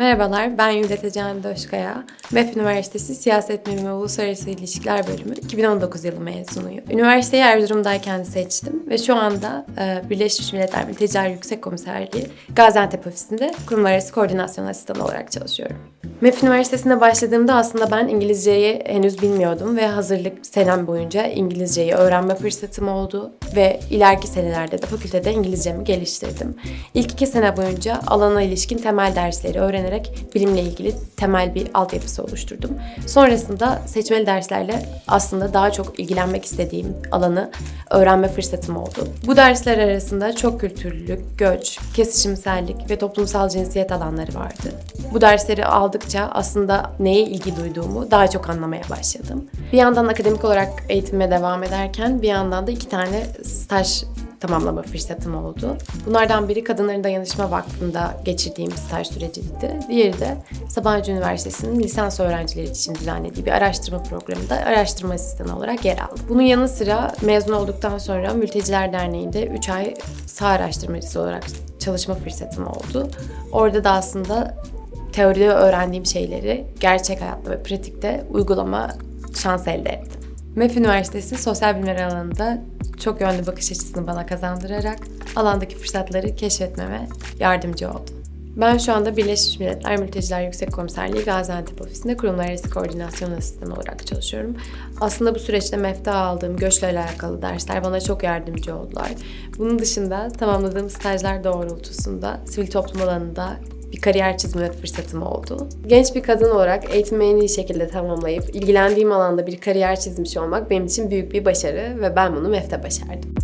Merhabalar, ben Yüdet Can Döşkaya. MEF Üniversitesi Siyaset Bilimi ve Uluslararası İlişkiler Bölümü 2019 yılı mezunuyum. Üniversiteyi Erzurum'dayken seçtim ve şu anda e, Birleşmiş Milletler Mülteciler Yüksek Komiserliği Gaziantep Ofisi'nde kurumlar arası koordinasyon asistanı olarak çalışıyorum. MEF Üniversitesi'nde başladığımda aslında ben İngilizceyi henüz bilmiyordum ve hazırlık senem boyunca İngilizceyi öğrenme fırsatım oldu ve ileriki senelerde de fakültede İngilizcemi geliştirdim. İlk iki sene boyunca alana ilişkin temel dersleri öğrenerek bilimle ilgili temel bir altyapısı oluşturdum. Sonrasında seçmeli derslerle aslında daha çok ilgilenmek istediğim alanı öğrenme fırsatım oldu. Bu dersler arasında çok kültürlülük, göç, kesişimsellik ve toplumsal cinsiyet alanları vardı. Bu dersleri aldıkça aslında neye ilgi duyduğumu daha çok anlamaya başladım. Bir yandan akademik olarak eğitimime devam ederken bir yandan da iki tane staj tamamlama fırsatım oldu. Bunlardan biri Kadınların Dayanışma Vakfı'nda geçirdiğim staj süreciydi. Diğeri de Sabancı Üniversitesi'nin lisans öğrencileri için düzenlediği bir araştırma programında araştırma asistanı olarak yer aldım. Bunun yanı sıra mezun olduktan sonra Mülteciler Derneği'nde 3 ay saha araştırmacısı olarak çalışma fırsatım oldu. Orada da aslında teoride öğrendiğim şeyleri gerçek hayatta ve pratikte uygulama şansı elde ettim. MEF Üniversitesi sosyal bilimler alanında çok yönlü bakış açısını bana kazandırarak alandaki fırsatları keşfetmeme yardımcı oldu. Ben şu anda Birleşmiş Milletler Mülteciler Yüksek Komiserliği Gaziantep Ofisi'nde kurumlar arası koordinasyon asistanı olarak çalışıyorum. Aslında bu süreçte MEF'te aldığım göçle alakalı dersler bana çok yardımcı oldular. Bunun dışında tamamladığım stajlar doğrultusunda sivil toplum alanında bir kariyer çizme fırsatım oldu. Genç bir kadın olarak eğitimi en iyi şekilde tamamlayıp ilgilendiğim alanda bir kariyer çizmiş olmak benim için büyük bir başarı ve ben bunu MEF'te başardım.